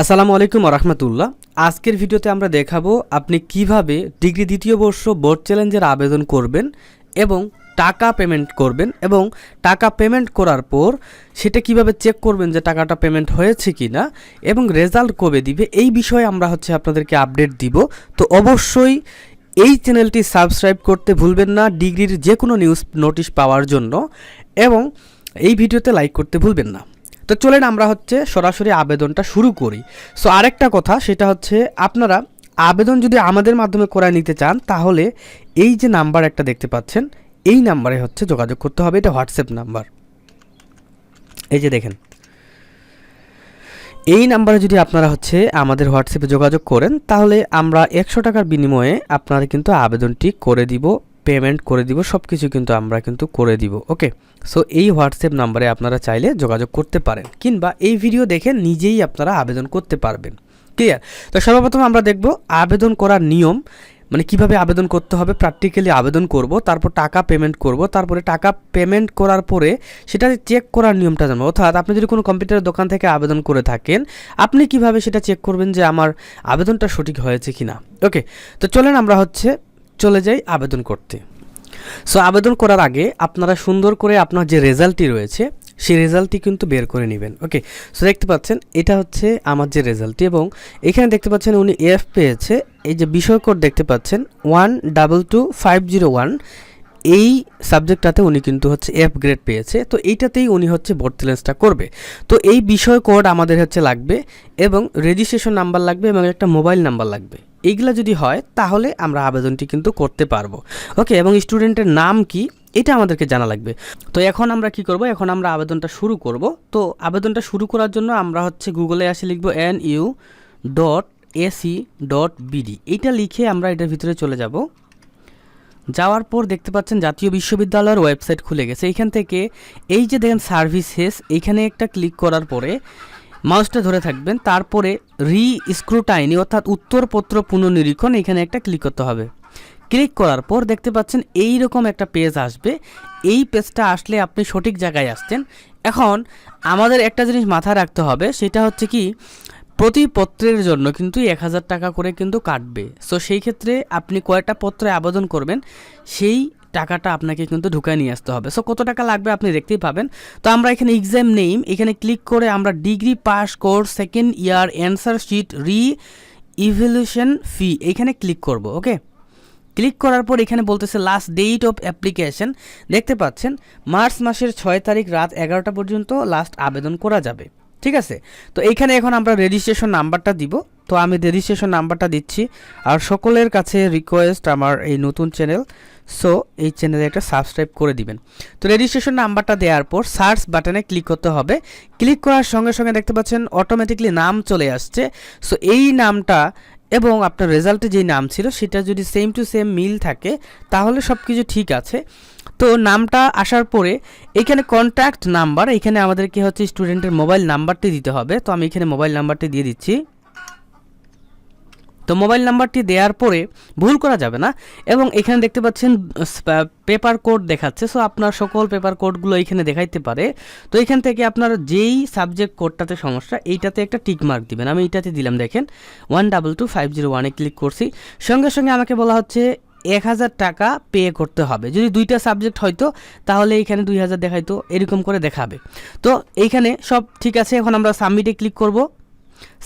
আসসালামু আলাইকুম রহমতুল্লাহ। আজকের ভিডিওতে আমরা দেখাবো আপনি কীভাবে ডিগ্রি দ্বিতীয় বর্ষ বোর্ড চ্যালেঞ্জের আবেদন করবেন এবং টাকা পেমেন্ট করবেন এবং টাকা পেমেন্ট করার পর সেটা কীভাবে চেক করবেন যে টাকাটা পেমেন্ট হয়েছে কি না এবং রেজাল্ট কবে দিবে, এই বিষয়ে আমরা হচ্ছে আপনাদেরকে আপডেট দিব। তো অবশ্যই এই চ্যানেলটি সাবস্ক্রাইব করতে ভুলবেন না, ডিগ্রির যে কোনো নিউজ নোটিশ পাওয়ার জন্য এবং এই ভিডিওতে লাইক করতে ভুলবেন না। তো চলেন আমরা হচ্ছে সরাসরি আবেদনটা শুরু করি। সো আরেকটা কথা, সেটা হচ্ছে আপনারা আবেদন যদি আমাদের মাধ্যমে করায় নিতে চান, তাহলে এই যে নাম্বার একটা দেখতে পাচ্ছেন, এই নাম্বারে হচ্ছে যোগাযোগ করতে হবে, এটা হোয়াটসঅ্যাপ নাম্বার। এই যে দেখেন, এই নাম্বারে যদি আপনারা হচ্ছে আমাদের হোয়াটসঅ্যাপে যোগাযোগ করেন, তাহলে আমরা একশো টাকার বিনিময়ে আপনারা কিন্তু আবেদনটি করে দিব পেমেন্ট করে দিব সব কিছু কিন্তু আমরা কিন্তু করে দিব ওকে সো এই হোয়াটসঅ্যাপ নাম্বারে আপনারা চাইলে যোগাযোগ করতে পারেন, কিংবা এই ভিডিও দেখে নিজেই আপনারা আবেদন করতে পারবেন ক্লিয়ার তো সর্বপ্রথম আমরা দেখব আবেদন করার নিয়ম মানে কীভাবে আবেদন করতে হবে প্র্যাকটিক্যালি আবেদন করব, তারপর টাকা পেমেন্ট করব, তারপরে টাকা পেমেন্ট করার পরে সেটা চেক করার নিয়মটা জানব। অর্থাৎ আপনি যদি কোনো কম্পিউটার দোকান থেকে আবেদন করে থাকেন, আপনি কীভাবে সেটা চেক করবেন যে আমার আবেদনটা সঠিক হয়েছে কি না ওকে তো চলেন আমরা হচ্ছে চলে যাই আবেদন করতে। সো আবেদন করার আগে আপনারা সুন্দর করে আপনার যে রেজাল্টটি রয়েছে, সেই রেজাল্টটি কিন্তু বের করে নেবেন। ওকে সো দেখতে পাচ্ছেন, এটা হচ্ছে আমার যে রেজাল্টটি এবং এখানে দেখতে পাচ্ছেন উনি এফ পেয়েছে। এই যে বিষয় কোড দেখতে পাচ্ছেন one double two five zero one এই সাবজেক্টটাতে উনি কিন্তু হচ্ছে এফ গ্রেড পেয়েছে। তো এইটাতেই উনি হচ্ছে ভর্তি লেন্সটা করবে। তো এই বিষয় কোড আমাদের হচ্ছে লাগবে এবং রেজিস্ট্রেশন নাম্বার লাগবে এবং একটা মোবাইল নাম্বার লাগবে। এইগুলা যদি হয়, তাহলে আমরা আবেদনটি কিন্তু করতে পারব। ওকে, এবং স্টুডেন্টের নাম কি, এটা আমাদেরকে জানা লাগবে। তো এখন আমরা কি করব? এখন আমরা আবেদনটা শুরু করব। তো আবেদনটা শুরু করার জন্য আমরা হচ্ছে গুগলে আসে লিখব N U dot AC dot BD এইটা লিখে আমরা এটার ভিতরে চলে যাব। যাওয়ার পর দেখতে পাচ্ছেন জাতীয় বিশ্ববিদ্যালয়ের ওয়েবসাইট খুলে গেছে। এইখান থেকে এই যে দেখেন সার্ভিসেস, এইখানে একটা ক্লিক করার পরে মাউসটা ধরে থাকবেন। তারপরে রি স্ক্রুটাইনি অর্থাৎ উত্তরপত্র পুনর্নিরীক্ষণ এখানে একটা ক্লিক করতে হবে। ক্লিক করার পর দেখতে পাচ্ছেন এই রকম একটা পেজ আসবে। এই পেজটা আসলে আপনি সঠিক জায়গায় আসছেন। এখন আমাদের একটা জিনিস মাথায় রাখতে হবে, সেটা হচ্ছে কি প্রতি পত্রের জন্য কিন্তু এক হাজার টাকা করে কিন্তু কাটবে। সো সেই ক্ষেত্রে আপনি কয়টা পত্রে আবেদন করবেন, সেই টাকাটা আপনাকে কিন্তু ঢুকায় নিয়ে আসতে হবে। সো কত টাকা লাগবে আপনি দেখতেই পাবেন। তো আমরা এখানে এক্সাম নেইম এখানে ক্লিক করে আমরা degree pass course second year answer sheet re evaluation fee এখানে ক্লিক করব ওকে ক্লিক করার পর এখানে বলতেছে লাস্ট ডেট অফ অ্যাপ্লিকেশন দেখতে পাচ্ছেন, মার্চ মাসের ছয় তারিখ রাত এগারোটা পর্যন্ত লাস্ট আবেদন করা যাবে। ঠিক আছে? তো এইখানে এখন আমরা রেজিস্ট্রেশন নাম্বারটা দিব। তো আমি রেজিস্ট্রেশন নাম্বারটা দিচ্ছি। আর সকলের কাছে রিকোয়েস্ট আমার এই নতুন চ্যানেল সো এই চ্যানেলে একটা সাবস্ক্রাইব করে দিবেন। তো রেজিস্ট্রেশন নাম্বারটা দেওয়ার পর সার্চ বাটনে ক্লিক করতে হবে। ক্লিক করার সঙ্গে সঙ্গে দেখতে পাচ্ছেন অটোমেটিকলি নাম চলে আসছে। সো এই নামটা এবং আপনার রেজাল্টে যেই নাম ছিল, সেটা যদি সেম টু সেম মিল থাকে, তাহলে সব কিছু ঠিক আছে। তো নামটা আসার পরে এখানে কন্ট্যাক্ট নাম্বার এখানে আমাদেরকে হচ্ছে স্টুডেন্টের মোবাইল নাম্বারটি দিতে হবে। তো আমি এখানে মোবাইল নাম্বারটি দিয়ে দিচ্ছি। তো মোবাইল নাম্বারটি দেওয়ার পরে ভুল করা যাবে না এবং এখানে দেখতে পাচ্ছেন পেপার কোড দেখাচ্ছে। সো আপনার সকল পেপার কোডগুলো এখানে দেখাইতে পারে। তো এখান থেকে আপনার যেই সাবজেক্ট কোডটাতে সমস্যা, এইটাতে একটা টিক মার্ক দিবেন। আমি এইটাতে দিলাম, দেখেন। One double two five zero ওয়ানে ক্লিক করছি। সঙ্গে সঙ্গে আমাকে বলা হচ্ছে এক হাজার টাকা পে করতে হবে। যদি দুইটা সাবজেক্ট হয়তো, তাহলে এইখানে দুই হাজার দেখাইতো, এরকম করে দেখাবে। তো এইখানে সব ঠিক আছে, এখন আমরা সাবমিটে ক্লিক করব।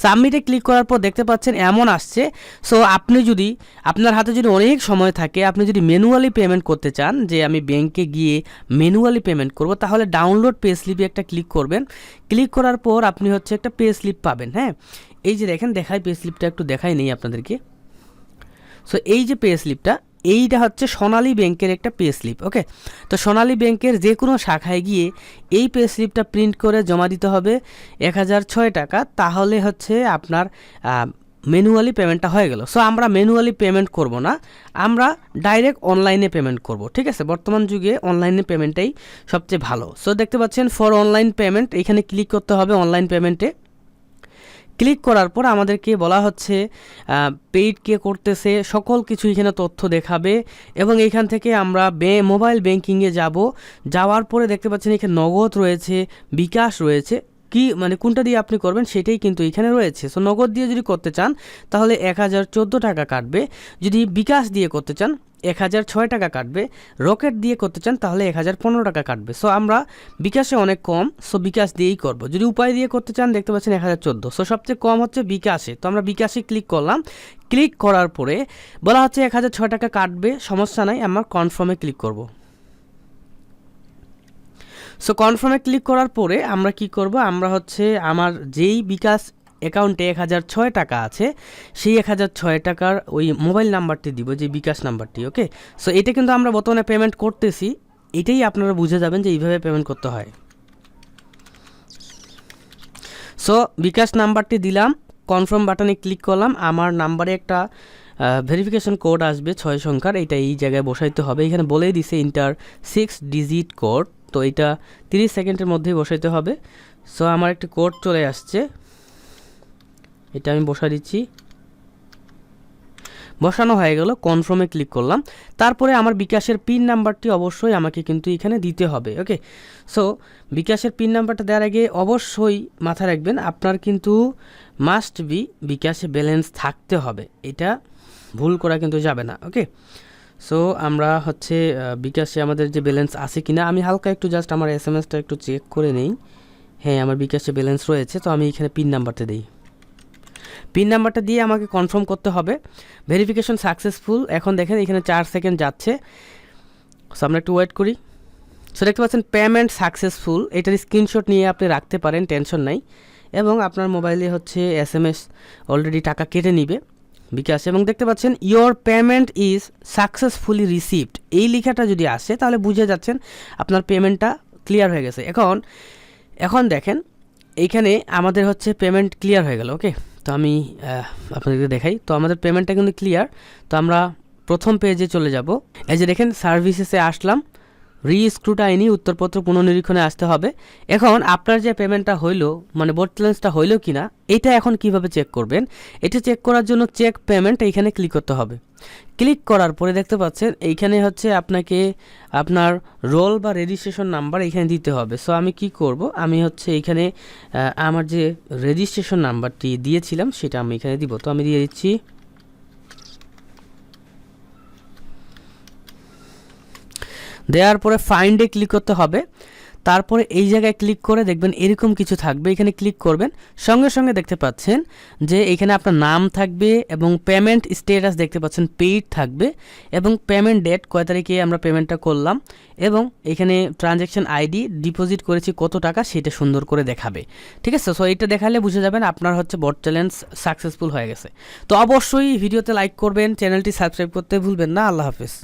সাবমিটে ক্লিক করার পর দেখতে পাচ্ছেন এমন আসছে। সো আপনি যদি, আপনার হাতে যদি অনেক সময় থাকে, আপনি যদি ম্যানুয়ালি পেমেন্ট করতে চান, যে আমি ব্যাংকে গিয়ে ম্যানুয়ালি পেমেন্ট করব, তাহলে ডাউনলোড পে স্লিপে একটা ক্লিক করবেন। ক্লিক করার পর আপনি হচ্ছে একটা পে স্লিপ পাবেন হ্যাঁ? এই যে দেখেন, দেখাই পে স্লিপটা একটু দেখাই নেই আপনাদেরকে। সো এই যে পে স্লিপটা এইটা হচ্ছে সোনালী ব্যাংকের একটা পে স্লিপ ওকে তো সোনালী ব্যাংকের যে কোনো শাখায় গিয়ে এই পে স্লিপটা প্রিন্ট করে জমা দিতে হবে এক হাজার ছয় টাকা, তাহলে হচ্ছে আপনার ম্যানুয়ালি পেমেন্টটা হয়ে গেল। সো আমরা ম্যানুয়ালি পেমেন্ট করব না, আমরা ডাইরেক্ট অনলাইনে পেমেন্ট করব, ঠিক আছে? বর্তমান যুগে অনলাইনে পেমেন্টটাই সবচেয়ে ভালো। সো দেখতে পাচ্ছেন ফর অনলাইন পেমেন্ট এখানে ক্লিক করতে হবে অনলাইন পেমেন্টে ক্লিক করার পর আমাদেরকে বলা হচ্ছে পেইড কে করতেছে, সকল কিছু এখানে তথ্য দেখাবে এবং এখান থেকে আমরা বে মোবাইল ব্যাংকিংয়ে যাব। যাওয়ার পরে দেখতে পাচ্ছেন এখানে নগদ রয়েছে, বিকাশ রয়েছে। কি মানে কোনটা দিয়ে আপনি করবেন সেটাই কিন্তু এখানে রয়েছে। সো নগদ দিয়ে যদি করতে চান, তাহলে এক হাজার চোদ্দ টাকা কাটবে। যদি বিকাশ দিয়ে করতে চান এক হাজার ছয় টাকা কাটবে। রকেট দিয়ে করতে চান, তাহলে এক হাজার পনেরো টাকা কাটবে। সো আমরা বিকাশে অনেক কম সো বিকাশ দিয়েই করব। যদি উপায় দিয়ে করতে চান, দেখতে পাচ্ছেন এক হাজার চোদ্দ। সো সবচেয়ে কম হচ্ছে বিকাশে। তো আমরা বিকাশে ক্লিক করলাম। ক্লিক করার পরে বলা হচ্ছে এক হাজার ছয় টাকা কাটবে, সমস্যা নাই, আমার কনফার্মে ক্লিক করব। সো কনফার্মে ক্লিক করার পরে আমরা কি করব? আমরা হচ্ছে আমার যেই বিকাশ অ্যাকাউন্টে এক হাজার ছয় টাকা আছে, সেই এক হাজার ছয় টাকার ওই মোবাইল নাম্বারটি দিব, যে বিকাশ নাম্বারটি, ওকে? সো এটা কিন্তু আমরা বর্তমানে পেমেন্ট করতেছি। এটাই আপনারা বুঝে যাবেন যে এইভাবে পেমেন্ট করতে হয়। সো বিকাশ নাম্বারটি দিলাম কনফার্ম বাটনে ক্লিক করলাম, আমার নাম্বারে একটা ভেরিফিকেশন কোড আসবে, ছয় সংখ্যার, এটা এই জায়গায় বসাইতে হবে। এখানে বলেই দিছে ইন্টার সিক্স ডিজিট কোড তো এটা তিরিশ সেকেন্ডের মধ্যেই বসাইতে হবে। সো আমার একটা কোড চলে আসছে। এটা আমি বসা দিচ্ছি। বসানো হয়ে গেল কনফার্মে ক্লিক করলাম। তারপরে আমার বিকাশের পিন নাম্বারটি অবশ্যই আমাকে কিন্তু এখানে দিতে হবে ওকে সো বিকাশের পিন নাম্বারটা দেওয়ার আগে অবশ্যই মাথায় রাখবেন, আপনার কিন্তু মাস্ট বি বিকাশে ব্যালেন্স থাকতে হবে। এটা ভুল করা কিন্তু যাবে না ওকে সো আমরা হচ্ছে বিকাশে আমাদের যে ব্যালেন্স আছে কিনা, আমি হালকা একটু জাস্ট আমার এস এম এসটা একটু চেক করে নেই। হ্যাঁ আমার বিকাশে ব্যালেন্স রয়েছে, তো আমি এখানে পিন নাম্বারটা দিই। পিন নাম্বারটা দিয়ে আমাকে কনফার্ম করতে হবে। ভেরিফিকেশন সাকসেসফুল এখন দেখেন এখানে চার সেকেন্ড যাচ্ছে। সো আমরা একটু ওয়েট করি। সো দেখতে পাচ্ছেন পেমেন্ট সাকসেসফুল এটার স্ক্রিনশট নিয়ে আপনি রাখতে পারেন টেনশন নাই। এবং আপনার মোবাইলে হচ্ছে এস এম এস অলরেডি টাকা কেটে নিবে। বিকাশ। এবং দেখতে পাচ্ছেন your payment is successfully received এই লেখাটা যদি আসে, তাহলে বুঝে যাচ্ছেন আপনার পেমেন্টটা ক্লিয়ার হয়ে গেছে। এখন এখন দেখেন এইখানে আমাদের হচ্ছে পেমেন্ট ক্লিয়ার হয়ে গেল ওকে তো আমি আপনাদেরকে দেখাই। তো আমাদের পেমেন্টটা কিন্তু ক্লিয়ার তো আমরা প্রথম পেজে চলে যাব। এই যে দেখেন সার্ভিসেসে আসলাম। রিস্ক্রুটাইনি উত্তরপত্র পুনর্নিরীক্ষণে আসতে হবে। এখন আপনার যে পেমেন্টটা হইল মানে বোর্ড চ্যালেঞ্জটা হইল কি না এটা এখন কীভাবে চেক করবেন? এটা চেক করার জন্য চেক পেমেন্ট এইখানে ক্লিক করতে হবে। ক্লিক করার পরে দেখতে পাচ্ছেন, এইখানে হচ্ছে আপনাকে আপনার রোল বা রেজিস্ট্রেশন নাম্বার এখানে দিতে হবে। সো আমি কি করব? আমি হচ্ছে এইখানে আমার যে রেজিস্ট্রেশন নাম্বারটি দিয়েছিলাম, সেটা আমি এখানে দিব। তো আমি দিয়ে দিচ্ছি দেওয়ার পরে ফাইন্ডে ক্লিক করতে হবে। তারপরে এই জায়গায় ক্লিক করে দেখবেন এরকম কিছু থাকবে। এখানে ক্লিক করবেন। সঙ্গে সঙ্গে দেখতে পাচ্ছেন যে এখানে আপনার নাম থাকবে এবং পেমেন্ট স্টেটাস দেখতে পাচ্ছেন পেইড থাকবে এবং পেমেন্ট ডেট কয় তারিখে আমরা পেমেন্টটা করলাম এবং এখানে ট্রানজ্যাকশন আইডি ডিপোজিট করেছি কত টাকা সেটা সুন্দর করে দেখাবে। ঠিক আছে? সো এটা দেখালে বুঝে যাবেন আপনার হচ্ছে বট চ্যালেঞ্জ সাকসেসফুল হয়ে গেছে। তো অবশ্যই ভিডিওতে লাইক করবেন চ্যানেলটি সাবস্ক্রাইব করতে ভুলবেন না। আল্লাহ হাফিজ।